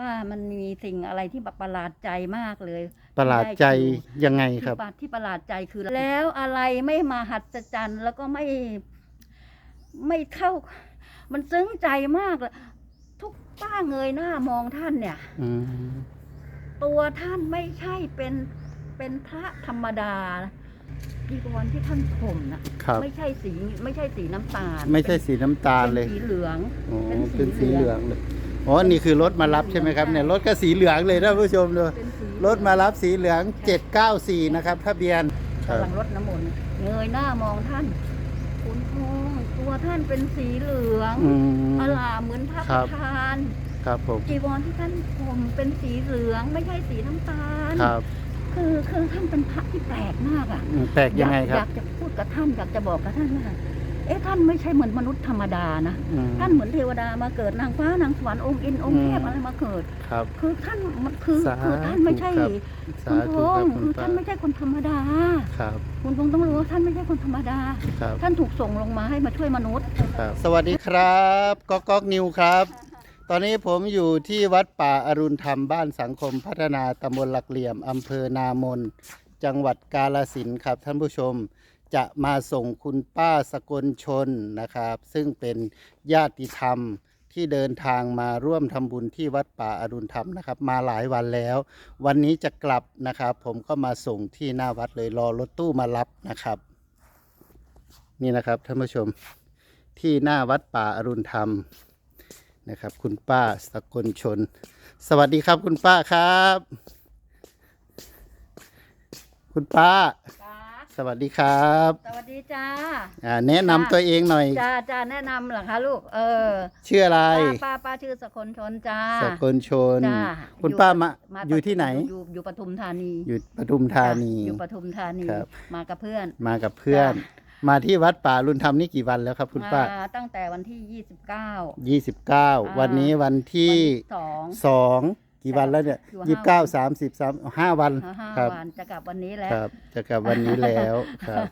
ป้ามันมีสิ่งอะไรที่แบบประหลาดใจมากเลยประหลาดใจที่ได้ยังไงที่ครับปาที่ประหลาดใจคือ แล้วอะไรไม่มาหัศจรรย์แล้วก็ไม่ ไม่เข้ามันซึ้งใจมากเลยทุกป้าเงยหน้ามองท่านเนี่ย อืมตัวท่านไม่ใช่เป็นเป็นพระธรรมดานะจีวรที่ท่านผมนะครับ ไม่ใช่สีไม่ใช่สีน้ำตาลไม่ใช่สีน้ำตาลเลยเป็นสีเหลือง อ๋อเป็นสีเป็นสีเหเหลืลือองงเลย อ๋อนี่คือรถมารับใช่ไหมครับเนี่ยรถก็สีเหลืองเลยท่านผู้ชมดูเป็นสีรถมารับสีเหลือง 794 นะครับทะเบียนครับกำลังรดน้ำมนต์เงยหน้ามองท่านคุณทองตัวท่านเป็นสีเหลืองอืมอลามเหมือนพระคปรับระธานครับผมจีวรที่ท่านผมเป็นสีเหลืองไม่ใช่สีน้ำตาลครับคือคือท่านเป็นพระที่แปลกมากอะอืมแปลกยังไงคอรับยากจะพูดกับท่านอยากจะบอกกับท่านว่า เอ๊ะท่านไม่ใช่เหมือนมนุษย์ธรรมดานะอืมท่านเหมือนเทวดามาเกิดนางฟ้านางสวรรค์องค์อินองค์เทพอืมอะไรมาเกิดครับคือท่านมันคือสาคือท่านไม่ใช่ธุครับสาคุณพธุคงรับษ์คุคืณอป้าท่านไม่ใช่คนธรรมดาครับคุณพงษ์ต้องรู้ว่าท่านไม่ใช่คนธรรมดาครับท่านถูกส่งลงมาให้มาช่วยมนุษย์ครับสวัสดีครับก๊อกก๊อกนิวครับ ตอนนี้ผมอยู่ที่วัดป่าอรุณธรรมบ้านสังคมพัฒนาตำบลหลักเหลี่ยมอำเภอนามน จังหวัดกาลสินธุ์ครับท่านผู้ชม จะมาส่งคุณป้าสกลชนนะครับ ซึ่งเป็นญาติธรรมที่เดินทางมาร่วมทำบุญที่วัดป่าอรุณธรรมนะครับ มาหลายวันแล้ว วันนี้จะกลับนะครับ ผมก็มาส่งที่หน้าวัดเลยรอรถตู้มารับนะครับ นี่นะครับท่านผู้ชมที่หน้าวัดป่าอรุณธรรมนะครับ คุณป้าสกลชน สวัสดีครับคุณป้าครับ คุณป้าจ้า สวัสดีครับสวัสดีจ้าอ่าแนะนำตัวเองหน่อย จ้าจ้าแนะนำเหรอคะลูก เออชื่ออะไร ป้าป้าป้าชื่อสกลชนจ้า สกลชน จ้าคุณอยู่ ป้ามามาอยู่ที่ไหน อยู่อยู่ปทุมธานีอยู่ปทุมธานี จ้ะอยู่ปทุมธานีครับ มากับเพื่อน มากับเพื่อนมาที่วัดป่าอรุณธรรมนี่กี่วันแล้วครับ คุณป้ามาตั้งแต่วันที่ 29 29 วันนี้วันที่สอง สอง กี่วันแล้วเนี่ยอยู่ยี่สิบห้าเก้าวันสามสิบสามห้าวันห้าครับ วันจะกลับวันนี้แล้วครับ จะกลับวันนี้แล้วครับ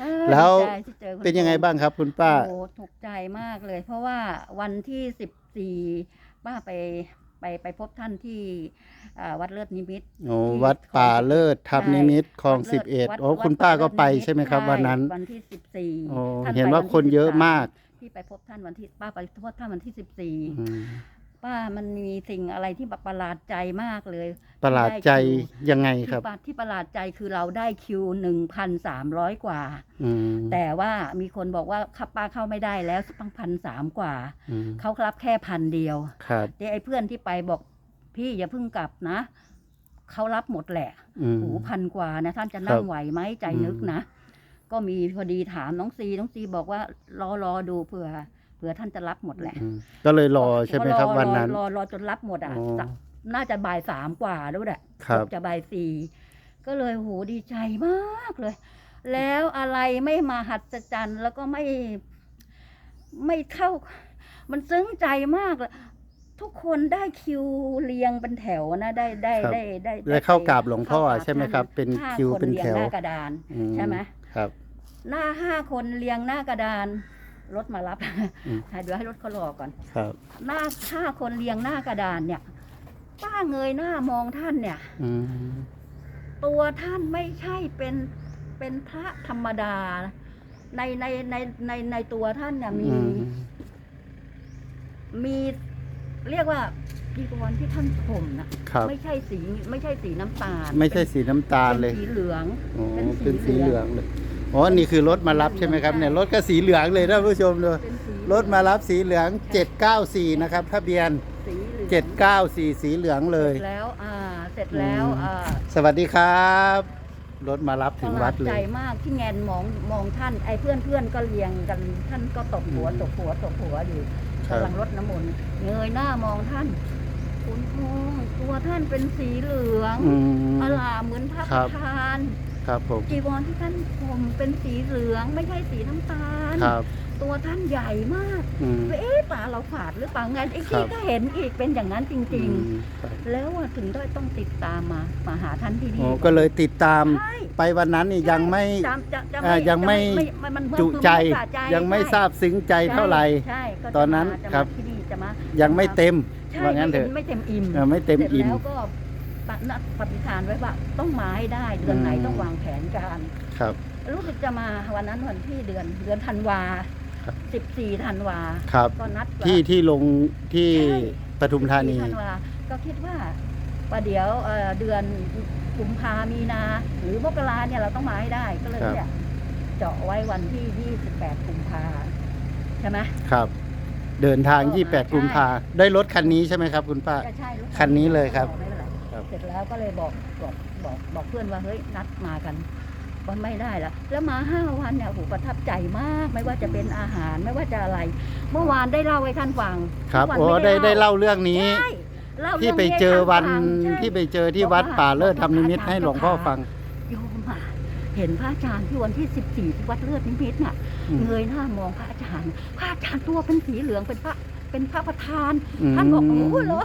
เออแล้ว ดีใจที่จอคุณเป็นยังไงบ้างครับ คุณป้า โอ้ถูกใจมากเลย เพราะว่าวันที่14ป้าไปไปไปพบท่านที่อ่าวัดเลิศนิมิตรโอ้ที่วัดป่าคลองเลิศธรรมนิมิตรคลองวัดสิบลิเอ็ศดวัดโอ้วัดคุณป้าก็ไปเลิศนิมิตรใช่ไหมครับ วันนั้นวันที่14โอ้ท่เห็นไปว่าคนเยอะ13มากที่ไปพบท่านวันที่ป้าไปพบท่านวันที่อืม14 ป้ามันมีสิ่งอะไรที่แบบประหลาดใจมากเลยประหลาดใจยังไงที่ครับป้าที่ประหลาดใจคือเราได้คิวหนึ่งพันสามร้อยกว่า อืม แต่ว่ามีคนบอกว่าข้าป้าเข้าไม่ได้แล้วตั้งพันสามกว่า อืมเขารับแค่พันเดียว ครับแต่ไอ้เพื่อนที่ไปบอกพี่อย่าเพิ่งกลับนะ เขารับหมดแหละอืมโอ้โหพันกว่านะ ท่านจะคนั่รังบไหวไหมใจนึกนะ ก็มีพอดีถามน้องซีน้องซีบอกว่ารอรอดูเผื่อ เผื่อท่านจะรับหมดแหละอืมก็เลยรอใช่ไหมครับก็อวันนั้นรอรอรอจนรับหมดอะอ๋อสักน่าจะบ่ายสามกว่าด้วยแหละครับเกือบจะบ่ายสี่ก็เลยโหดีใจมากเลย แล้วอะไรไม่มาหัศจรรย์แล้วก็ไม่ไม่เข้ามันซึ้งใจมากเลยทุกคนได้คิวเรียงเป็นแถวนะได้ได้ครับได้ได้ได้เข้ากราบหลวงพ่อเข้ากราบใช่ไหมครับท่าเป็นห้าคิวคนเป็นรียงแถวหน้ากระดานอืใช่ไหมครับ หน้าห้าคนเรียงหน้ากระดาน รถมารับอืมเดี๋ยวให้รถเขารอก่อน ครับหน้าห้าคนเรียงหน้ากระดานเนี่ย ป้าเงยหน้ามองท่านเนี่ยอืมตัวท่านไม่ใช่เป็นเป็นพระธรรมดา ในในในในในตัวท่านเนี่ยมีอืมมีเรียกว่าจีวรที่ท่านผมนะครับไม่ใช่สีไม่ใช่สีน้ำตาล ไม่ใช่สีน้ำตาลเป็นเลย สีเหลืองอ๋อเป็นสีเป็นสีเหเหลืลือองงเลย อ๋อ นี่คือรถมารับใช่ไหมครับเนี่ยรถก็สีเหลืองเลยท่านผู้ชมดูเป็นสีรถมารับสีเหลือง 794 นะครับทะเบียนสีเหลือง794 สีเหลืองเลยเสร็จแล้วอ่าเสร็จแล้วอืมอ่าสวัสดีครับ รถมารับปถึระงหวัลาดดเลใจยมากที่แงนมองมองท่านไอ้เพื่อนเพื่อนก็เรียงกันท่านก็ตบหัวอืมตบหัวตบหัวอยู่ครับกำลังรดน้ำมนต์เงยหน้ามองท่านคุณพงษ์ตัวท่านเป็นสีเหลืองอืมอลามเหมือนพระคปรับระธาน ครับผมจีวรที่ท่านผมเป็นสีเหลืองไม่ใช่สีน้ำตาลครับ ตัวท่านใหญ่มากอืม เอ๊ะตาเราฝาดหรือเปล่าไงไอ้ครัที่บก็เห็นอีกเป็นอย่างนั้นจริง อืมครับๆ แล้วว่าถึงได้ต้องติดตามมามาหาท่านที่โอ้นี่ก็เลยติดตามใช่ไปวันนั้นนี่ยังไม่ จำจะจะอ่ายังไม่จะมันจุใจมันสะยังไม่ใช่ทราบซึ้งใจเท่าไหร่ ใช่ก็จะตอนนั้นมาจะครัมาบที่นี่จะมายังไม่เต็มใช่ว่างั้นเถอะไม่เต็มอิ่ม เออไม่เต็มอิ่ม สร็จแล้วก็ป นัดปฏิฐานไว้ว่าต้องมาให้ได้เดือนไหนอืมต้องวางแผนการครับ รู้สึกจะมาวันนั้นวันที่เดือนเดือนธันวาครับสิบสี่ธันวาครับก็นัดว่าที่ที่ลงที่ใช่ปทุมธานี14ธันวาก็คิดว่าว่าเดี๋ยวเอ่อเดือนกุมภามีนา หรือมกราเนี่ยเราต้องมาให้ได้ก็เลยครับเนี่ยเจาะไว้วันที่ 28กุมภาใช่ไหมครับ เดินทางก็มา28กุมภาได้รถคันนี้ใช่ไหมครับ คุณป้าจะใช่รถคันนี้เลยครับไม่ เป็นไรครับเสร็จแล้วก็เลยบอกบอกบอกบอกเพื่อนว่าเฮ้ยนัดมากันวันไม่ได้แล้วแล้วมาห้าวันเนี่ยโอ้โหประทับใจมาก ไม่ว่าจะเป็นอาหารไม่ว่าจะอะไร เมื่อวานได้เล่าให้ท่านฟังครับทุกวันโอ้ม่ได้ได้เล่าเรื่องนี้ใช่เล่าที่รื่องไปนี้ให้เจอวันท่าฟังใช่ที่ไปเจอที่วัดป่าเลิศธรรมนิมิตรให้หลวงพ่อฟังโยมอะเห็นพระอาจารย์ที่วันที่14ที่วัดเลือดนิมิตรน่ะอืมเงยหน้ามองพระอาจารย์พระอาจารย์ตัวเป็นสีเหลืองเป็นพระ เป็นพระประธานมท่านบอกโอ้โหเหรอ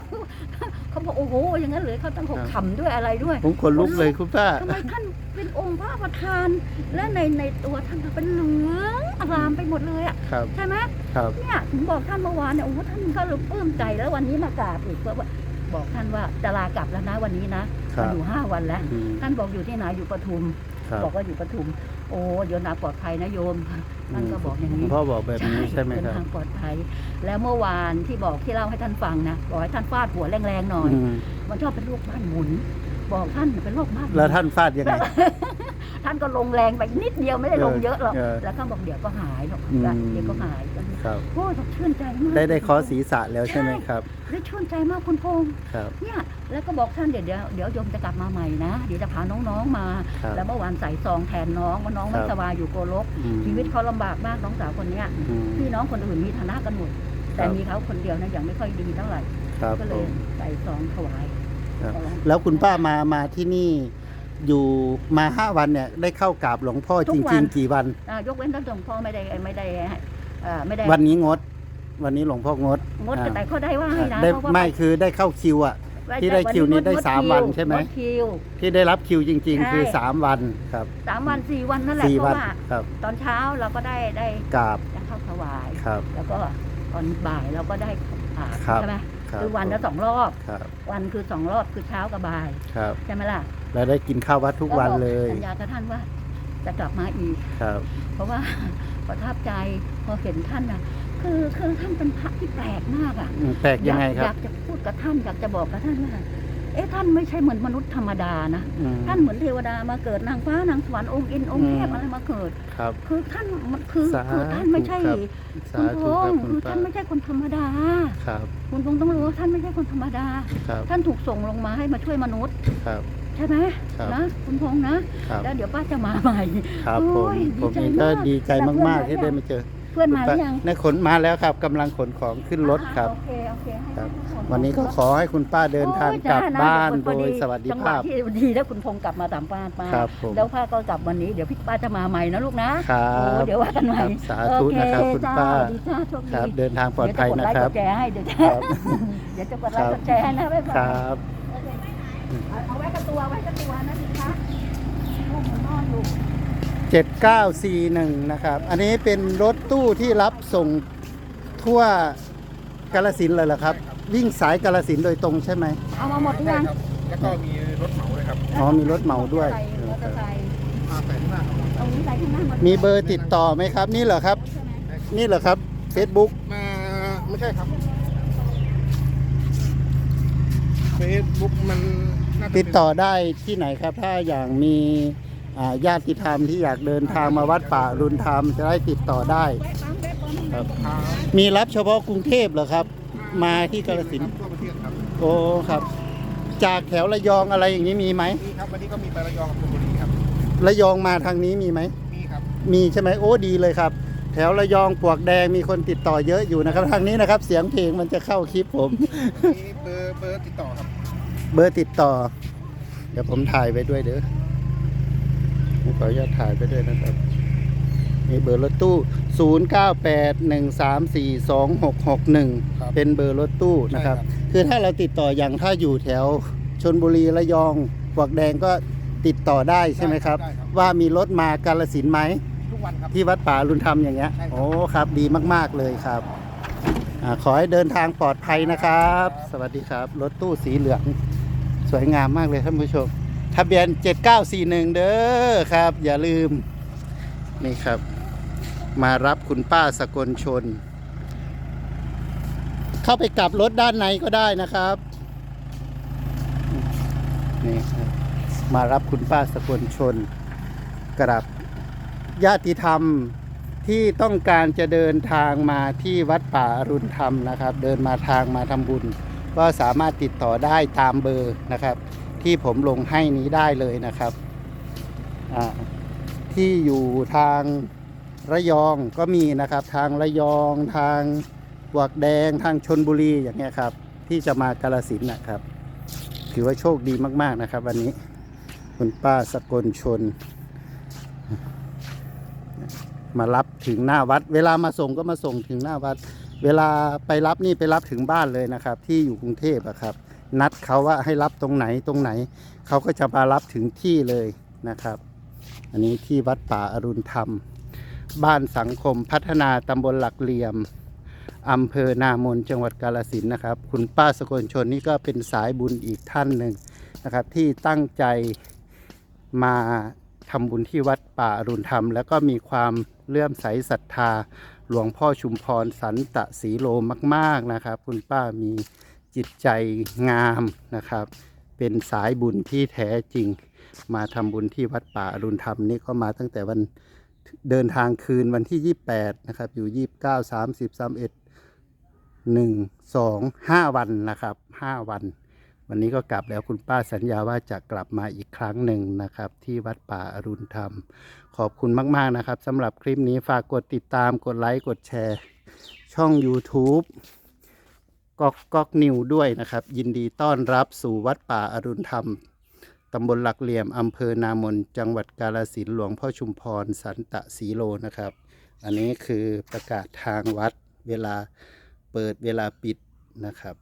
เขาบอกโอ้โหอย่างนั้นเลยเขาต้องหกครับขำด้วยอะไรด้วยผมขนลุกเลยคุณป้า ทำไมท่านเป็นองค์พระประธาน และในในตัวท่านเป็นเหลืองอารามไปหมดเลยอะครับ ใช่ไหม ครับ เนี่ยถึงบอกท่านเมื่อวานเนี่ยโอ้โหท่านก็รู้ปลื้มใจแล้ววันนี้มากราบอีกเพราะว่าบอกท่านว่าจะลากลับแล้วนะวันนี้นะครับมาอยู่ห้าวันแล้ว อืมท่านบอกอยู่ที่ไหนอยู่ปทุม ครับ บอกว่าอยู่ปทุม โอ้เดี๋ยวนาปลอดภัยนะโยมท่านก็บอกอย่างหลวนี้งพ่อบอกแบบนี้ใช่ไหมเดินครับทางปลอดภัย แล้วเมื่อวานที่บอกที่เล่าให้ท่านฟังนะบอกให้ท่านฟาดหัวแรงๆหน่อยอืมมันชอบเป็นโรคบ้านหมุน บอกท่านเป็นโรคบ้านหมุนแล้วท่านฟาดยังไง ท่านก็ลงแรงไปนิดเดียวไม่ได้ลงเยอะหรอกเออแล้วท่านบอกเดี๋ยวก็หายหรอกอืมเดี๋ยวก็หายครับโอ้ยบอกชื่นใจมากได้ได้เคอศีรษะแล้วใช่ไหมครับได้ชื่นใจมากคุณพงษ์ครับเนี่ยแล้วก็บอกท่านเดี๋ยวเดี๋ยวเดี๋ยวโยมจะกลับมาใหม่นะ เดี๋ยวจะพาน้องๆมาครับแล้วเมื่อวานใส่ซองแทนน้องว่าน้องไม่ครับสบายอยู่โกลกอืมชีวิตเขาลำบากมากน้องสาวคนเนี้ยอืมพี่น้องคนอื่นมีฐานะกันหมดแต่ครับมีเขาคนเดียวนะยังไม่ค่อยดีเท่าไหร่ครับก็เลผยมใส่ซองถวายครับของแล้วคุณป้ามามาที่นี่ อยู่มาห้าวันเนี่ยได้เข้ากราบหลวงพ่อทุจกวัรินงๆกี่วัน อ่ายกเว้นท่านหลวงพ่อไม่ได้ไม่ได้เอ่อไม่ได้วันนี้งด วันนี้หลวงพ่องดงดอ่าแต่เขาได้ว่าให้นะได้เพราะว่าไม่คือได้เข้าคิวอะที่ได้คิวนี้ได้สามวันใช่ไหม งดคิว ที่ได้รับคิวจริง ใช่ ๆ คือสามวันครับสามวันสี่วันนั่นแหละสี่เพวันราะว่าครับตอนเช้าเราก็ได้ได้กราบได้เข้าถวาย ครับ แล้วก็ตอนบ่ายเราก็ได้อ่าครับ ใช่ไหมครับคือวันละสองรอบ ครับวันคือสองรอบคือเช้ากับบ่าย ครับ ใช่ไหมล่ะ แล้วได้กินข้าววัดทุกวันเลยสัญญากับท่านว่าจะกลับมาอีกครับ เพราะว่าประทับใจพอเห็นท่านนะคือคือท่านเป็นพระที่แปลกมากอะอืมแปลกยังไงคอรับยากจะพูดกับท่านอยากจะบอกกับท่านว่าเอ๊ะท่านไม่ใช่เหมือนมนุษย์ธรรมดานะอืมท่านเหมือนเทวดามาเกิดนางฟ้านางสวรรค์องค์อินองค์เทพอืมอะไรมาเกิดครับคือท่านมันคือสาธุคือท่านไม่ใช่ครับสาคุณพธุครับงษ์คุคืณอป้าท่านไม่ใช่คนธรรมดาครับคุณพงษ์ต้องรู้ว่าท่านไม่ใช่คนธรรมดาครับท่านถูกส่งลงมาให้มาช่วยมนุษย์ครับ ใช่ไหมครับนะคุณพงษ์นะครับ แล้วเดี๋ยวป้าจะมาใหม่ ครับโอ้ผมยผมดีเองใจก็มากดีใจมาก ๆ ที่ได้มาเจอเพื่อนมาหรือยัง ในขนมาแล้วครับกำลังขนของขึ้นรถครับโอเคโอเคให้ครับให้วันนี้ก็ขอให้คุณป้าเดินทางกลับโอ้ยจ้บ้านพโดอยสวัสดิจังหวะภาพที่ดีแล้วคุณพงษ์กลับมาตามป้าป้าครับผม แล้วป้าก็กลับวันนี้เดี๋ยวพี่ป้าจะมาใหม่นะลูกนะครับโอ้เดี๋ยวว่ากันใหม่ครับสาธุนะครับโอเคุณป้าดีจ้าโชคดีครับเดินทางปลอดภัยนะคเดี๋รัยวบจะกดไลค์กดแชร์ให้เดี๋ยวจะครับ เดี๋ยวจะกดไลค์กดแชร์ให้นะบ๊ายบายครับ เอาเอาไว้กับตัวไว้กับตัวนะสิคะลูกนอนอยู่7941 นะครับ อันนี้เป็นรถตู้ที่รับส่งทั่วกาลสินธุ์เลยเหรอครับ วิ่งสายกาลสินธุ์โดยตรงใช่ไหม เอามาหมดหรือยังแล้วก็มีรถเหมาด้วยครับอ๋อมีรถเหมาด้วย ใส่มอเตอร์ไซค์มาใส่ที่หน้าครับตรงนี้ใส่ที่นั่งมีเบอร์ติดต่อไหมครับ นี่เหรอครับนี่เหรอครับ Facebook มาไม่ใช่ครับเฟซบุ๊กมัน น่าจะเป็นติดต่อได้ที่ไหนครับ ถ้าอย่างมีอ่าญาติธรรมที่อยากเดินทางมาวัดป่ารุนธรรมจะได้ติดต่อได้ครับครับ มีรับเฉพาะกรุงเทพเหรอครับ มาที่กาฬสินธุ์ทั่วประเทศครับโอ้ครับ จากแถวระยองอะไรอย่างนี้มีไหมนี่ครับวันนี้ก็มีไประยองกับชลบุรีครับ ระยองมาทางนี้มีไหม มีครับมีใช่ไหมโอ้ดีเลยครับ แถวระยองปลวกแดงมีคนติดต่อเยอะอยู่นะครับ ทางนี้นะครับ เสียงเพลงมันจะเข้าคลิปผมมีเบอร์เบอร์ติดต่อครับ เบอร์ติดต่อ เดี๋ยวผมถ่ายไปด้วยเด้อผมขออนุญาตถ่ายไปด้วยนะครับมีเบอร์รถตู้ 0981342661 เป็นเบอร์รถตู้นะครับ คือถ้าเราติดต่ออย่างถ้าอยู่แถวชนบุรีระยองปลวกแดงก็ติดต่อได้ใช่ไหมครับได้ครับว่ามีรถมากาลสินธุ์ไหมทุกวันครับที่วัดป่าอรุนธรรมอย่างเงี้ยใช่ครับโอ้ครับดีมาก ๆ เลยครับอ่าขอให้เดินทางปลอดภัยนะครับ สวัสดีครับ รถตู้สีเหลือง สวยงามมากเลยท่านผู้ชม ทะเบียน 7941 เด้อครับ อย่าลืม นี่ครับ มารับคุณป้าสกลชน เข้าไปกลับรถด้านในก็ได้นะครับ นี่ครับ มารับคุณป้าสกลชนกลับญาติธรรมที่ต้องการจะเดินทางมาที่วัดป่าอรุณธรรมนะครับ เดินมาทางมาทำบุญ ก็สามารถติดต่อได้ตามเบอร์นะครับ ที่ผมลงให้นี้ได้เลยนะครับ ที่อยู่ทางระยองก็มีนะครับ ทางระยองทางบวกแดงทางชนบุรีอย่างเงี้ยครับ ที่จะมากาลสินนะครับ ถือว่าโชคดีมากๆนะครับ วันนี้คุณป้าสกลชน มารับถึงหน้าวัด เวลามาส่งก็มาส่งถึงหน้าวัด เวลาไปรับนี่ไปรับถึงบ้านเลยนะครับ ที่อยู่กรุงเทพอะครับ นัดเขาว่าให้รับตรงไหนตรงไหน เขาก็จะมารับถึงที่เลยนะครับ อันนี้ที่วัดป่าอรุณธรรม บ้านสังคมพัฒนาตำบลหลักเหลี่ยมอำเภอนามนจังหวัดกาลสินนะครับ คุณป้าสกลชนนี่ก็เป็นสายบุญอีกท่านหนึ่งนะครับ ที่ตั้งใจมาทำบุญที่วัดป่าอรุณธรรม แล้วก็มีความเลื่อมใสศรัทธา หลวงพ่อชุมพรสันตะสีโลมาก ๆนะครับ คุณป้ามีจิตใจงามนะครับ เป็นสายบุญที่แท้จริง มาทำบุญที่วัดป่าอรุณธรรมนี่ก็มาตั้งแต่วันเดินทางคืนวันที่ 28 นะครับ อยู่ 29 30 31 1 2 5 วันนะครับ 5 วัน วันนี้ก็กลับแล้วคุณป้าสัญญาว่าจะกลับมาอีกครั้งหนึ่งนะครับ ที่วัดป่าอรุณธรรม ขอบคุณมาก ๆ นะครับสำหรับคลิปนี้ฝากกดติดตามกดไลค์กดแชร์ ช่อง YouTube ก๊อกก๊อกนิวด้วยนะครับ ยินดีต้อนรับสู่วัดป่าอรุณธรรมตำบลหลักเหลี่ยมอำเภอนามน จังหวัดกาลสินหลวงพ่อชุมพร สันตะสีโลนะครับ อันนี้คือประกาศทางวัดเวลาเปิดเวลาปิดนะครับ